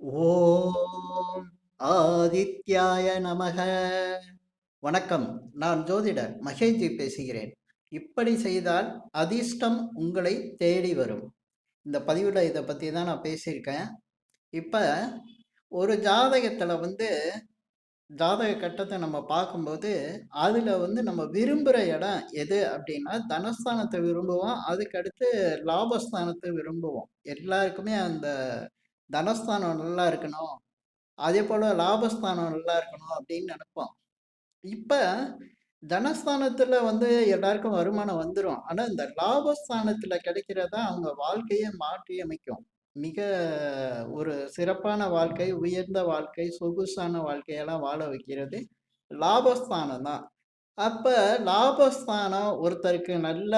ஓம் ஆதித்யாய நமக. வணக்கம். நான் ஜோதிடர் மகேஜி பேசுகிறேன். இப்படி செய்தால் அதிர்ஷ்டம் உங்களை தேடி வரும். இந்த பதிவில் இதை பற்றி தான் நான் பேசியிருக்கேன். இப்போ ஒரு ஜாதகத்தில் வந்து ஜாதக கட்டத்தை நம்ம பார்க்கும்போது அதில் வந்து நம்ம விரும்புகிற இடம் எது அப்படின்னா தனஸ்தானத்தை விரும்புவோம். அதுக்கடுத்து லாபஸ்தானத்தை விரும்புவோம். எல்லாருக்குமே அந்த தனஸ்தானம் நல்லா இருக்கணும். அதே போல் லாபஸ்தானம் நல்லா இருக்கணும் அப்படின்னு நினைப்போம். இப்போ தனஸ்தானத்தில் வந்து எல்லாருக்கும் வருமானம் வந்துடும் ஆனால் இந்த லாபஸ்தானத்தில் கிடைக்கிறதா அவங்க வாழ்க்கையை மாற்றி அமைக்கும். மிக ஒரு சிறப்பான வாழ்க்கை உயர்ந்த வாழ்க்கை சொகுசான வாழ்க்கையெல்லாம் வாழ வைக்கிறது லாபஸ்தானம் தான். அப்போ லாபஸ்தானம் ஒருத்தருக்கு நல்ல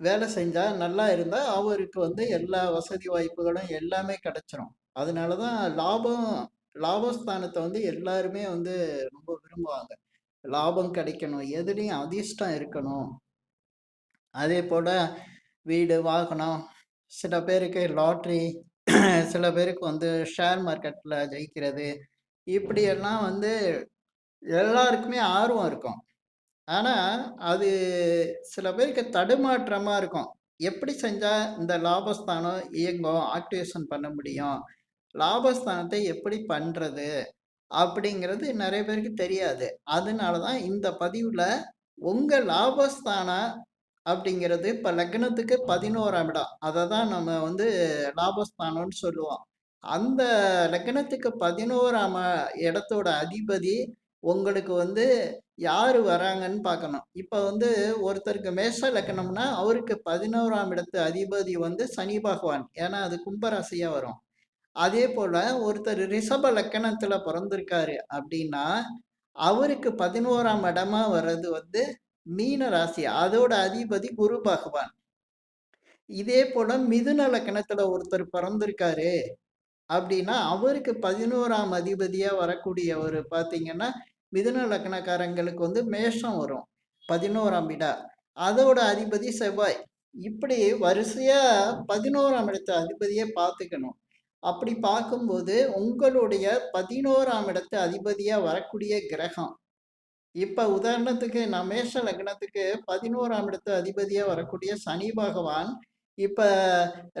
வேலை செஞ்சால் நல்லா இருந்தால் அவருக்கு வந்து எல்லா வசதி வாய்ப்புகளும் எல்லாமே கிடைச்சிரும். அதனால தான் லாபம் லாபஸ்தானத்தை வந்து எல்லாருமே வந்து ரொம்ப விரும்புவாங்க. லாபம் கிடைக்கணும் எதுலேயும் அதிர்ஷ்டம் இருக்கணும். அதே போல் வீடு வாகனம் சில பேருக்கு லாட்ரி சில பேருக்கு வந்து ஷேர் மார்க்கெட்டில் ஜெயிக்கிறது இப்படியெல்லாம் வந்து எல்லாருக்குமே ஆர்வம் இருக்கும். ஆனால் அது சில பேருக்கு தடுமாற்றமாக இருக்கும். எப்படி செஞ்சால் இந்த லாபஸ்தானம் இயங்கும் ஆக்டிவேஷன் பண்ண முடியும் லாபஸ்தானத்தை எப்படி பண்ணுறது அப்படிங்கிறது நிறைய பேருக்கு தெரியாது. அதனால தான் இந்த பதிவில் உங்கள் லாபஸ்தானம் அப்படிங்கிறது இப்போ லக்னத்துக்கு பதினோராம் இடம். அதை தான் நம்ம வந்து லாபஸ்தானம்னு சொல்லுவோம். அந்த லக்னத்துக்கு பதினோராம் இடத்தோட அதிபதி உங்களுக்கு வந்து யார் வராங்கன்னு பார்க்கணும். இப்போ வந்து ஒருத்தருக்கு மேஷ லக்கணம்னா அவருக்கு பதினோராம் இடத்து அதிபதி வந்து சனி பகவான். ஏன்னா அது கும்பராசியாக வரும். அதே போல் ஒருத்தர் ரிஷப லக்கணத்தில் பிறந்திருக்காரு அப்படின்னா அவருக்கு பதினோராம் இடமா வர்றது வந்து மீன ராசி அதோட அதிபதி குரு பகவான். இதே போல மிதுன லக்கணத்துல ஒருத்தர் பிறந்திருக்காரு. அப்படின்னா அவருக்கு பதினோராம் அதிபதியா வரக்கூடியவர் பார்த்தீங்கன்னா மிதுன லக்னக்காரங்களுக்கு வந்து மேஷம் வரும். பதினோராம் இடா அதோட அதிபதி செவ்வாய். இப்படி வரிசையா பதினோராம் இடத்த அதிபதியை பார்த்துக்கணும். அப்படி பார்க்கும்போது உங்களுடைய பதினோராம் இடத்து அதிபதியா வரக்கூடிய கிரகம். இப்ப உதாரணத்துக்கு நான் மேஷ லக்னத்துக்கு பதினோராம் இடத்து அதிபதியா வரக்கூடிய சனி பகவான் இப்ப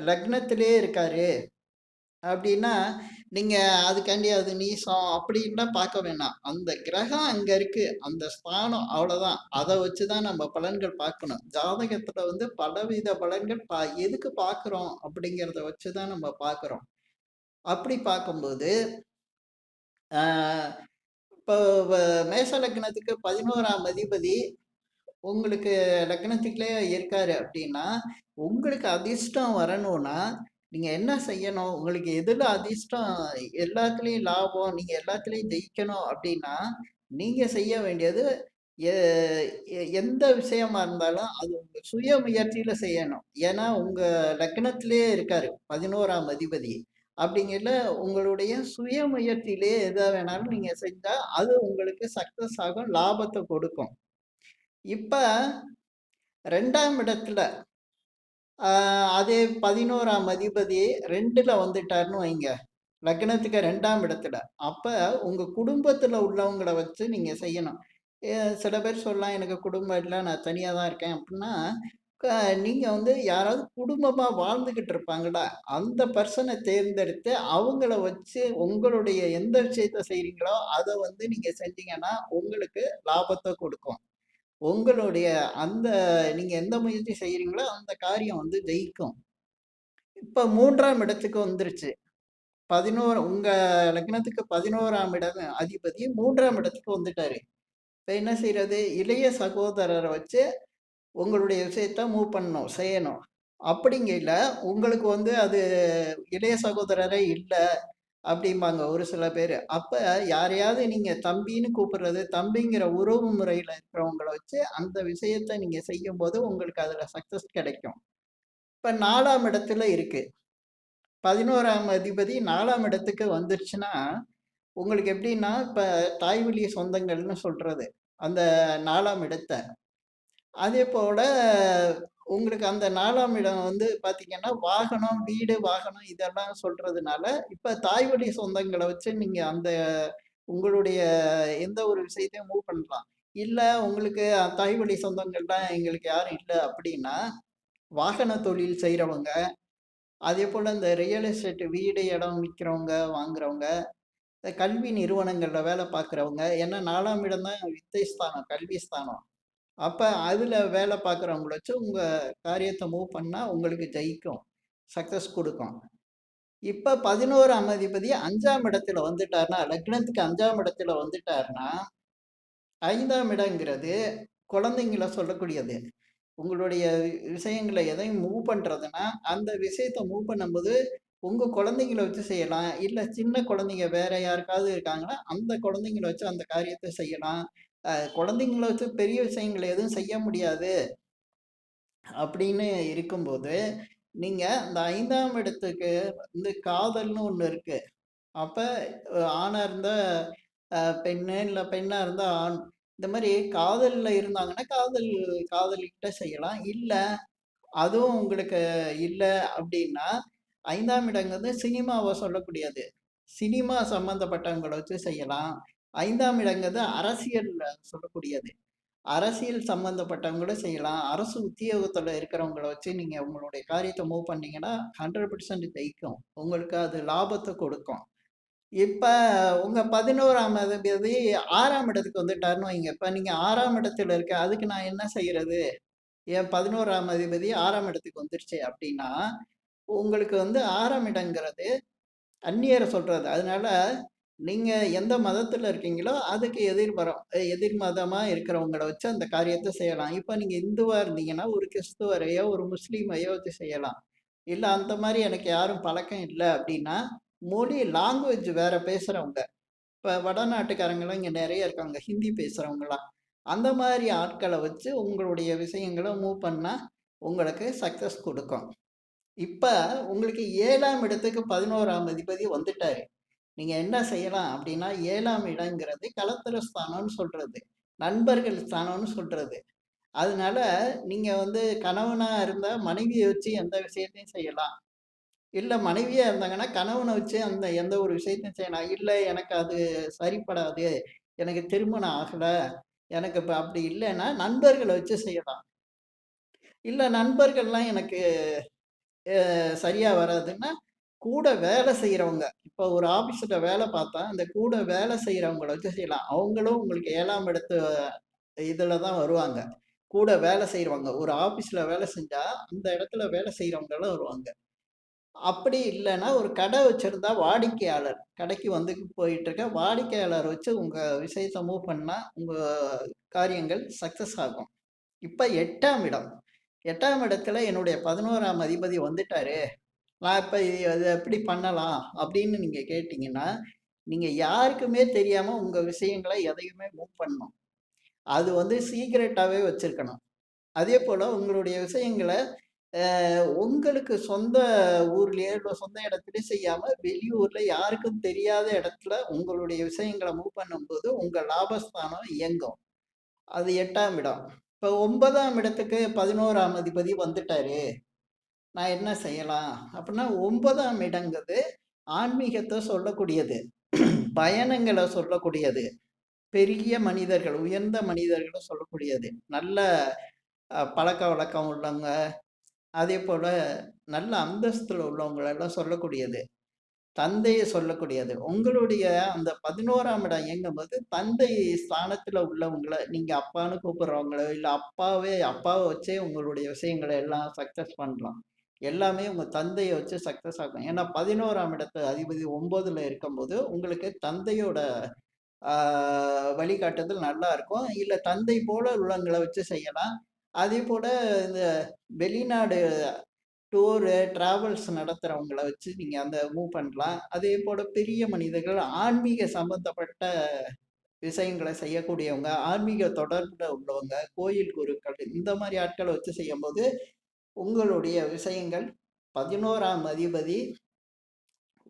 லக்னத்திலே இருக்காரு. அப்படின்னா நீங்க அதுக்காண்டி அது நீசம் அப்படின்னா பார்க்க வேணாம். அந்த கிரகம் அங்க இருக்கு. அந்த ஸ்தானம் அவ்வளவுதான். அதை வச்சுதான் நம்ம பலன்கள் பார்க்கணும். ஜாதகத்துல வந்து பலவித பலன்கள் பா எதுக்கு பார்க்குறோம் அப்படிங்கிறத வச்சுதான் நம்ம பார்க்குறோம். அப்படி பார்க்கும்போது இப்போ மேச லக்னத்துக்கு பதினோராம் அதிபதி உங்களுக்கு லக்னத்துக்குள்ளே இருக்காரு அப்படின்னா உங்களுக்கு அதிர்ஷ்டம் வரணும்னா நீங்கள் என்ன செய்யணும்? உங்களுக்கு எதில் அதிர்ஷ்டம்? எல்லாத்துலேயும் லாபம். நீங்கள் எல்லாத்துலேயும் ஜெயிக்கணும் அப்படின்னா நீங்கள் செய்ய வேண்டியது எந்த விஷயமா இருந்தாலும் அது உங்கள் சுய முயற்சியில செய்யணும். ஏன்னா உங்கள் லக்னத்திலே இருக்காரு பதினோராம் அதிபதி. அப்படிங்கிற உங்களுடைய சுய முயற்சியிலே எதை வேணாலும் நீங்கள் செஞ்சால் அது உங்களுக்கு சக்சஸ் ஆகும் லாபத்தை கொடுக்கும். இப்போ ரெண்டாம் இடத்துல அதே பதினோராம் அதிபதி ரெண்டில் வந்துட்டாருன்னு வைங்க. லக்னத்துக்கு ரெண்டாம் இடத்துல. அப்போ உங்கள் குடும்பத்தில் உள்ளவங்களை வச்சு நீங்கள் செய்யணும். சில பேர் சொல்லலாம் எனக்கு குடும்பம் இல்லை நான் தனியாக தான் இருக்கேன். அப்படின்னா நீங்கள் வந்து யாராவது குடும்பமாக வாழ்ந்துக்கிட்டு இருப்பாங்களா? அந்த பர்சனை தேர்ந்தெடுத்து அவங்கள வச்சு உங்களுடைய எந்த விஷயத்த செய்கிறீங்களோ அதை வந்து நீங்கள் செஞ்சீங்கன்னா உங்களுக்கு லாபத்தை கொடுக்கும். உங்களுடைய அந்த நீங்கள் எந்த முயற்சி செய்கிறீங்களோ அந்த காரியம் வந்து ஜெயிக்கும். இப்போ மூன்றாம் இடத்துக்கு வந்துருச்சு. பதினோரு உங்கள் லக்னத்துக்கு பதினோராம் இடம் அதிபதி மூன்றாம் இடத்துக்கு வந்துட்டாரு. இப்போ என்ன செய்கிறது இளைய சகோதரரை வச்சு உங்களுடைய விஷயத்த மூவ் பண்ணணும் செய்யணும். அப்படிங்கல உங்களுக்கு வந்து அது இளைய சகோதரரே இல்லை. அப்படிம்பாங்க ஒரு சில பேர். அப்ப யாரையாவது நீங்க தம்பின்னு கூப்பிடுறது தம்பிங்கிற உறவு முறையில இருக்கிறவங்களை வச்சு அந்த விஷயத்த நீங்க செய்யும் போது உங்களுக்கு அதுல சக்சஸ் கிடைக்கும். இப்ப நாலாம் இடத்துல இருக்கு. பதினோராம் அதிபதி நாலாம் இடத்துக்கு வந்துருச்சுன்னா உங்களுக்கு எப்படின்னா இப்ப தாய்வழி சொந்தங்கள்னு சொல்றது அந்த நாலாம் இடத்த. அதே போல உங்களுக்கு அந்த நாலாம் இடம் வந்து பார்த்தீங்கன்னா, வாகனம், வீடு, வாகனம் இதெல்லாம் சொல்றதுனால, இப்ப தாய் வழி சொந்தங்களை வச்சு நீங்க அந்த உங்களுடைய எந்த ஒரு விஷயத்தையும் மூவ் பண்ணலாம். இல்ல உங்களுக்கு தாய் வழி சொந்தங்கள்லாம் எங்களுக்கு யாரும் இல்லை அப்படின்னா, வாகன தொழில் செய்கிறவங்க அதே போல் இந்த ரியல் எஸ்டேட் வீடு, இடம் விற்கிறவங்க வாங்குறவங்க, இந்த கல்வி நிறுவனங்களில் வேலை பார்க்குறவங்க, ஏன்னா நாலாம் இடம் தான் வித்தை ஸ்தானம், கல்வி ஸ்தானம். அப்போ அதில் வேலை பார்க்குறவங்கள வச்சு உங்கள் காரியத்தை மூவ் பண்ணால் உங்களுக்கு ஜெயிக்கும். சக்சஸ் குடுக்கும். இப்ப 11ஆம் அதிபதி அஞ்சாம் இடத்துல வந்துட்டார்னா லக்னத்துக்கு அஞ்சாம் இடத்துல வந்துட்டார்னா ஐந்தாம் இடங்கிறது குழந்தைங்கள சொல்லக்கூடியது. உங்களுடைய விஷயங்களை எதையும் மூவ் பண்ணுறதுன்னா அந்த விஷயத்த மூவ் பண்ணும்போது, உங்கள் குழந்தைங்கள வச்சு செய்யலாம். இல்லை சின்ன குழந்தைங்க வேற யாருக்காவது இருக்காங்கன்னா, அந்த குழந்தைங்கள வச்சு அந்த காரியத்தை செய்யலாம். குழந்தைங்கள வச்சு பெரிய விஷயங்களை எதுவும் செய்ய முடியாது. அப்படின்னு இருக்கும்போது, நீங்கள் இந்த ஐந்தாம் இடத்துக்கு வந்து காதல்னு ஒன்று இருக்குது அப்போ ஆணாக இருந்தால் பெண்ணு, இல்லை பெண்ணாக இருந்தால் ஆண். இந்த மாதிரி காதலில் இருந்தாங்கன்னா, காதல் காதலிக்கிட்ட செய்யலாம். இல்லை அதுவும் உங்களுக்கு இல்லை அப்படின்னா, ஐந்தாம் இடங்கிறது சினிமாவை சொல்லக்கூடியது. சினிமா சம்மந்தப்பட்டவங்களை வச்சு செய்யலாம். ஐந்தாம் இடங்கிறது அரசியல் சொல்லக்கூடியது. அரசியல் சம்மந்தப்பட்டவங்கள செய்யலாம். அரசு உத்தியோகத்துல இருக்கிறவங்கள வச்சு நீங்க உங்களுடைய காரியத்தை மூவ் பண்ணீங்கன்னா, 100% ஜெயிக்கும். உங்களுக்கு அது லாபத்தை கொடுக்கும். இப்ப உங்க பதினோராம் இது ஆறாம் இடத்துக்கு வந்துட்டாருன்னு வைங்க. இப்ப நீங்க ஆறாம் இடத்துல இருக்க, அதுக்கு நான் என்ன செய்கிறது என் 11ஆம் அதிபதி ஆறாம் இடத்துக்கு வந்துருச்சு அப்படின்னா, உங்களுக்கு வந்து ஆறாம் இடங்கிறது அந்நியரை சொல்றது. அதனால நீங்கள் எந்த மதத்தில் இருக்கீங்களோ, அதுக்கு எதிர்பரம் எதிர் மதமாக இருக்கிறவங்கள வச்சு அந்த காரியத்தை செய்யலாம். இப்போ நீங்கள் இந்துவாக இருந்தீங்கன்னா, ஒரு கிறிஸ்துவரையோ, ஒரு முஸ்லீமையோ வச்சு செய்யலாம். இல்லை அந்த மாதிரி எனக்கு யாரும் பழக்கம் இல்லை அப்படின்னா, மொழி லாங்குவேஜ் வேற பேசுகிறவங்க இப்போ வடநாட்டுக்காரங்கலாம் இங்கே நிறைய இருக்காங்க. ஹிந்தி பேசுகிறவங்களாம் அந்த மாதிரி ஆட்களை வச்சு உங்களுடைய விஷயங்களை மூவ் பண்ணால் உங்களுக்கு சக்சஸ் கொடுக்கும் இப்போ உங்களுக்கு ஏழாம் இடத்துக்கு 11ஆம் அதிபதி வந்துட்டாரு. நீங்க என்ன செய்யலாம் அப்படின்னா, ஏழாம் இடங்கிறது களத்திர ஸ்தானம்னு சொல்றது. நண்பர்கள் ஸ்தானம்னு சொல்றது. அதனால நீங்க வந்து கணவனா இருந்தா மனைவியை வச்சு எந்த விஷயத்தையும் செய்யலாம். இல்லை மனைவியா இருந்தாங்கன்னா, கணவனை வச்சு அந்த எந்த ஒரு விஷயத்தையும் செய்யலாம். இல்லை எனக்கு அது சரிப்படாது. எனக்கு திருமணம் ஆகலை எனக்கு இப்போ அப்படி இல்லைன்னா நண்பர்களை வச்சு செய்யலாம். இல்லை நண்பர்கள்லாம் எனக்கு சரியாக சரியா வராதுன்னா, கூட வேலை செய்யறவங்க இப்ப ஒரு ஆபீஸ்ல வேலை பார்த்தா, அந்த கூட வேலை செய்றவங்கள வச்சு செய்யலாம். அவங்களும் உங்களுக்கு ஏழாம் இடத்து இதுல தான் வருவாங்க. கூட வேலை செய்யறவங்க ஒரு ஆபீஸ்ல வேலை செஞ்சா, அந்த இடத்துல வேலை செய்றவங்கலாம் வருவாங்க. அப்படி இல்லைன்னா ஒரு கடை வச்சிருந்தா வாடிக்கையாளர். கடைக்கு வந்து போயிட்டுருக்க வாடிக்கையாளர் வச்சு உங்க விஷயத்த மூவ் பண்ணா, உங்க காரியங்கள் சக்சஸ் ஆகும். இப்ப எட்டாம் இடம். எட்டாம் இடத்துல என்னுடைய 11ஆம் அதிபதி வந்துட்டாரு. நான் இப்ப இத எப்படி பண்ணலாம்? அப்படின்னு நீங்க கேட்டீங்கன்னா, நீங்க யாருக்குமே தெரியாம உங்க விஷயங்களை எதையுமே மூவ் பண்ணணும். அது வந்து சீக்ரெட்டாவே வச்சிருக்கணும். அதேபோல உங்களுடைய விஷயங்கள உங்களுக்கு சொந்த ஊர்லேயே இல்லை சொந்த இடத்துலையும் செய்யாம, வெளியூர்ல யாருக்கும் தெரியாத இடத்துல உங்களுடைய விஷயங்களை மூவ் பண்ணும்போது, உங்க லாபஸ்தானம் இயங்கும். அது எட்டாம் இடம். இப்போ ஒன்பதாம் இடத்துக்கு 11ஆம் அதிபதி வந்துட்டாரு. நான் என்ன செய்யலாம்? அப்படின்னா 9ஆம் இடங்கிறது ஆன்மீகத்தை சொல்லக்கூடியது. பயணங்களை சொல்லக்கூடியது. பெரிய மனிதர்கள், உயர்ந்த மனிதர்களை சொல்லக்கூடியது. நல்ல பழக்க வழக்கம் உள்ளவங்க, அதே போல் நல்ல அந்தஸ்தில் உள்ளவங்களெல்லாம் சொல்லக்கூடியது. தந்தையை சொல்லக்கூடியது. உங்களுடைய அந்த 11ஆம் இடம் இயங்கும்போது, தந்தை ஸ்தானத்தில் உள்ளவங்களை நீங்கள் அப்பான்னு கூப்பிட்றவங்களோ இல்லை அப்பாவே அப்பாவை வச்சே உங்களுடைய விஷயங்களை எல்லாம் சக்ஸஸ் பண்ணலாம். எல்லாமே உங்க தந்தையை வச்சு சக்சஸ் ஆகும். ஏன்னா 11ஆம் இடத்து அதிபதி 9ல இருக்கும்போது, உங்களுக்கு தந்தையோட வழிகாட்டுதல் நல்லா இருக்கும். இல்லை தந்தை போல உள்ளங்களை வச்சு செய்யலாம். அதே போல் இந்த வெளிநாடு டூரு, டிராவல்ஸ் நடத்துறவங்கள வச்சு நீங்க அந்த மூவ் பண்ணலாம். அதே போல் பெரிய மனிதர்கள் ஆன்மீக சம்பந்தப்பட்ட விஷயங்களை செய்யக்கூடியவங்க, ஆன்மீக தொடர்புல உள்ளவங்க, கோயில் குருக்கள் இந்த மாதிரி ஆட்களை வச்சு செய்யும்போது, உங்களுடைய விஷயங்கள் 11ஆம் அதிபதி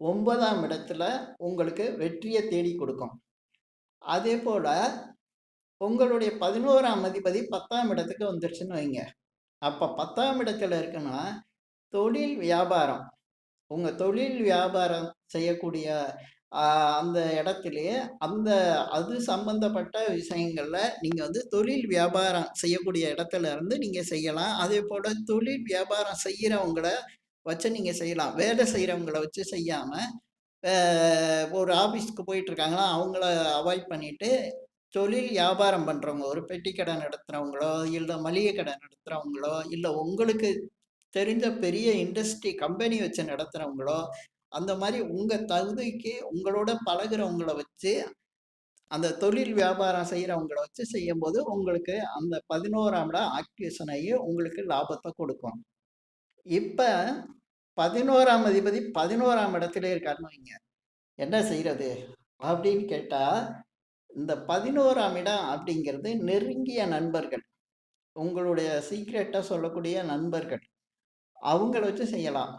ஒன்பதாம் இடத்துல உங்களுக்கு வெற்றியை தேடி கொடுக்கும். அதே போல் உங்களுடைய 11ஆம் அதிபதி 10ஆம் இடத்துக்கு வந்துருச்சுன்னு வைங்க. அப்போ பத்தாம் இடத்துல இருக்குன்னா தொழில் வியாபாரம் உங்கள் தொழில் வியாபாரம் செய்யக்கூடிய அந்த இடத்துலயே அந்த அது சம்பந்தப்பட்ட விஷயங்கள்ல நீங்கள் வந்து தொழில் வியாபாரம் செய்யக்கூடிய இடத்துல இருந்து நீங்கள் செய்யலாம். அதே போல் தொழில் வியாபாரம் செய்கிறவங்கள வச்சு நீங்கள் செய்யலாம். வேலை செய்கிறவங்கள வச்சு செய்யாமல் ஒரு ஆஃபீஸ்க்கு போயிட்டு இருக்காங்களா அவங்கள அவாய்ட் பண்ணிட்டு தொழில் வியாபாரம் பண்ணுறவங்க ஒரு பெட்டி கடை நடத்துகிறவங்களோ இல்லை மளிகை கடை நடத்துகிறவங்களோ இல்லை உங்களுக்கு தெரிஞ்ச பெரிய இண்டஸ்ட்ரி கம்பெனி வச்சு நடத்துகிறவங்களோ அந்த மாதிரி உங்கள் தகுதிக்கு உங்களோட பழகுறவங்கள வச்சு அந்த தொழில் வியாபாரம் செய்கிறவங்கள வச்சு செய்யும்போது உங்களுக்கு அந்த பதினோராம் இடம் ஆக்டிவேஷன் ஆகி உங்களுக்கு லாபத்தை கொடுக்கும். இப்போ பதினோராம் அதிபதி பதினோராம் இடத்துல இருக்காருன்னு வைங்க. என்ன செய்யறது அப்படின்னு கேட்டால் இந்த பதினோராம் இடம் அப்படிங்கிறது நெருங்கிய நண்பர்கள். உங்களுடைய சீக்ரெட்டாக சொல்லக்கூடிய நண்பர்கள். அவங்கள வச்சு செய்யலாம்.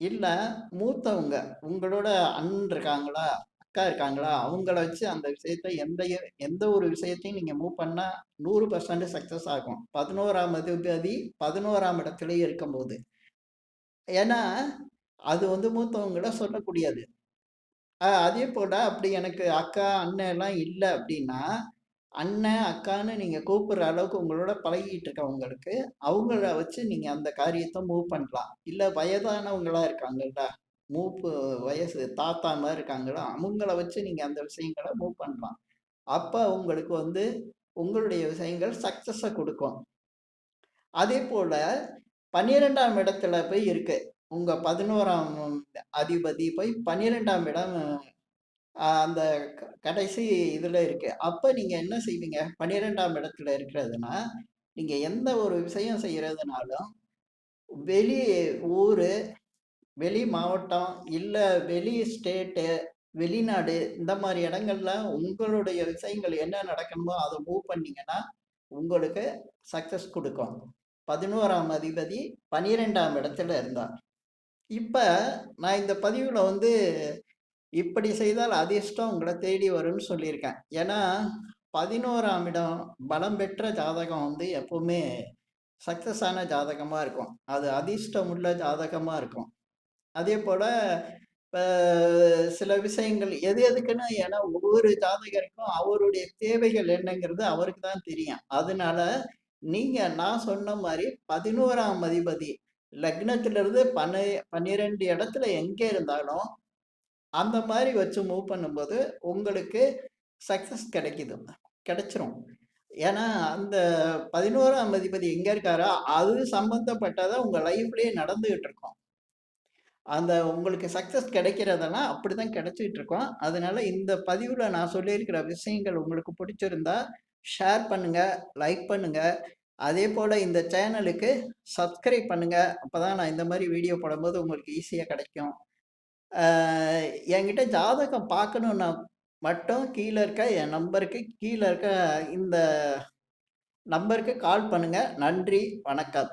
இல்லை மூத்தவங்க உங்களோட அண்ணன் இருக்காங்களா அக்கா இருக்காங்களா அவங்கள வச்சு அந்த விஷயத்த எந்த எந்த ஒரு விஷயத்தையும் நீங்கள் மூவ் பண்ணால் நூறு பர்சன்ட் சக்ஸஸ் ஆகும். பதினோராம் அதிபதி பதினோராம் இடத்துலயே இருக்கும்போது. ஏன்னா அது வந்து மூத்தவங்கள சொல்லக்கூடியது. அதே போல் அப்படி எனக்கு அக்கா அண்ணன் எல்லாம் இல்லை அப்படின்னா அண்ணன் அக்கான்னு நீங்கள் கூப்பிடுற அளவுக்கு உங்களோட பழகிட்டு இருக்கவங்களுக்கு அவங்கள வச்சு நீங்கள் அந்த காரியத்தை மூவ் பண்ணலாம். இல்லை வயதானவங்களா இருக்காங்கல்ல மூப்பு வயசு தாத்தா மாதிரி இருக்காங்களா அவங்கள வச்சு நீங்கள் அந்த விஷயங்களை மூவ் பண்ணலாம். அப்போ உங்களுக்கு வந்து உங்களுடைய விஷயங்கள் சக்ஸஸை கொடுக்கும். அதே போல் பன்னிரெண்டாம் இடத்துல போய் இருக்கு. உங்கள் பதினோராம் அதிபதி போய் பன்னிரெண்டாம் இடம் அந்த க- கடைசி இதில் இருக்கு. அப்போ நீங்கள் என்ன செய்வீங்க? பன்னிரெண்டாம் இடத்துல இருக்கிறதுனா நீங்கள் எந்த ஒரு விஷயம் செய்கிறதுனாலும் வெளி ஊர் வெளி மாவட்டம் இல்லை வெளி ஸ்டேட்டு வெளிநாடு இந்த மாதிரி இடங்கள்ல உங்களுடைய விஷயங்கள் என்ன நடக்கணுமோ அதை மூவ் பண்ணீங்கன்னா உங்களுக்கு சக்ஸஸ் கொடுக்கும். பதினோராம் அதிபதி பன்னிரெண்டாம் இடத்துல இருந்தார். இப்போ நான் இந்த பதிவில் வந்து இப்படி செய்தால் அதிர்ஷ்டம் உங்களை தேடி வரும்னு சொல்லியிருக்கேன். ஏன்னா பதினோராம் இடம் பலம் பெற்ற ஜாதகம் வந்து எப்பவுமே சக்சஸ் ஆன ஜாதகமாக இருக்கும். அது அதிர்ஷ்டம் உள்ள ஜாதகமாக இருக்கும். அதே போல் இப்போ சில விஷயங்கள் எது எதுக்குன்னு ஏன்னா ஒவ்வொரு ஜாதகருக்கும் அவருடைய தேவைகள் என்னங்கிறது அவருக்கு தான் தெரியும். அதனால நீங்கள் நான் சொன்ன மாதிரி பதினோராம் அதிபதி லக்னத்திலிருந்து பன்ன பன்னிரெண்டு இடத்துல எங்கே இருந்தாலும் அந்த மாதிரி வச்சு மூவ் பண்ணும்போது உங்களுக்கு சக்ஸஸ் கிடைக்குது கிடைச்சிரும். ஏன்னா அந்த பதினோராம் அதிபதி எங்கே இருக்காரோ அது சம்மந்தப்பட்டதாக உங்கள் லைஃப்லேயே நடந்துகிட்டு இருக்கும். அந்த உங்களுக்கு சக்ஸஸ் கிடைக்கிறதெல்லாம் அப்படிதான் கிடைச்சிட்டு இருக்கோம். அதனால இந்த பதிவில் நான் சொல்லியிருக்கிற விஷயங்கள் உங்களுக்கு பிடிச்சிருந்தா ஷேர் பண்ணுங்கள் லைக் பண்ணுங்கள் அதே போல் இந்த சேனலுக்கு சப்ஸ்கிரைப் அப்போ தான் நான் இந்த மாதிரி வீடியோ போடும்போது உங்களுக்கு ஈஸியாக கிடைக்கும். என்கிட்ட ஜாதகம் பார்க்கணுன்னா மட்டும் கீழே இருக்க என் நம்பருக்கு கீழே இருக்க இந்த நம்பருக்கு கால் பண்ணுங்கள் நன்றி. வணக்கம்.